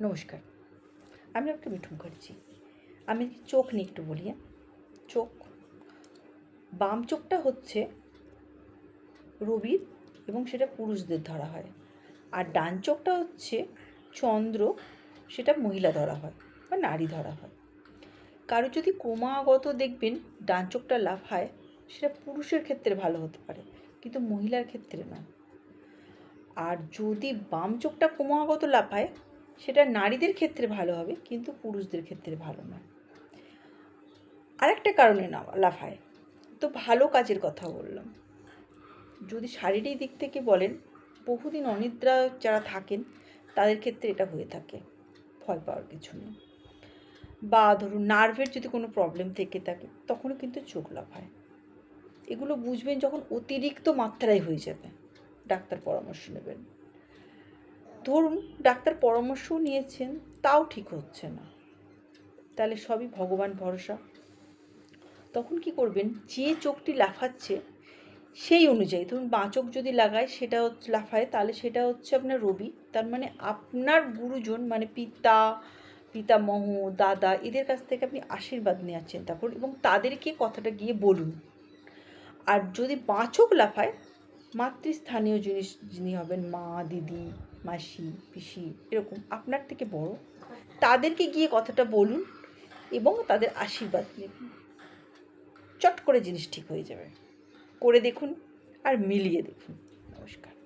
নমস্কার। আমি একটা মিঠু মুখার্জি আমি চোখ নিয়ে একটু বলি হ্যাঁ? চোখ। বাম চোখটা হচ্ছে রবির এবং সেটা পুরুষদের ধরা হয়। আর ডান চোখটা হচ্ছে চন্দ্র, সেটা মহিলা ধরা হয় বা নারী ধরা হয়। কারও যদি ক্রমাগত দেখবেন ডান চোখটা লাফায় সেটা পুরুষের ক্ষেত্রে ভালো হতে পারে, কিন্তু মহিলার ক্ষেত্রে নয় আর যদি বাম চোখটা ক্রমাগত লাফায় সেটা নারীদের ক্ষেত্রে ভালো হবে, কিন্তু পুরুষদের ক্ষেত্রে ভালো নয়। আরেকটা কারণে না, লাফায়। তো ভালো কাজের কথা বললাম। যদি শারীরিক দিক থেকে বলেন, বহুদিন অনিদ্রা যারা থাকেন, তাদের ক্ষেত্রে এটা হয়ে থাকে, ভয় পাওয়ার কিছু নেই। বা ধরুন নার্ভের যদি কোনো প্রবলেম থেকে থাকে, তখনও কিন্তু চোখ লাফায়। এগুলো বুঝবেন যখন অতিরিক্ত মাত্রায় হয়ে যাবে। ডাক্তার পরামর্শ নেবেন। ধরুন ডাক্তার পরামর্শও নিয়েছেন, তাও ঠিক হচ্ছে না। তাহলে সবই ভগবান ভরসা। তখন কি করবেন? যে চোখটি লাফাচ্ছে, সেই অনুযায়ী, ধরুন বাঁ চোখ যদি লাগায়, সেটা হচ্ছে, লাফায়, তাহলে সেটা হচ্ছে আপনার রবি। তার মানে আপনার গুরুজন মানে পিতা, পিতামহ, দাদা, এদের কাছ থেকে আপনি আশীর্বাদ নেওয়ার চিন্তা করুন এবং তাদেরকে কথাটা গিয়ে বলুন। আর যদি বাঁ চোখ লাফায় মাতৃস্থানীয় জিনিস যিনি হবেন মা, দিদি, মাসি, পিসি, এরকম আপনার থেকে বড়, তাদেরকে গিয়ে কথাটা বলুন এবং তাদের আশীর্বাদ নেবেন চট করে জিনিস ঠিক হয়ে যাবে। করে দেখুন আর মিলিয়ে দেখুন। নমস্কার।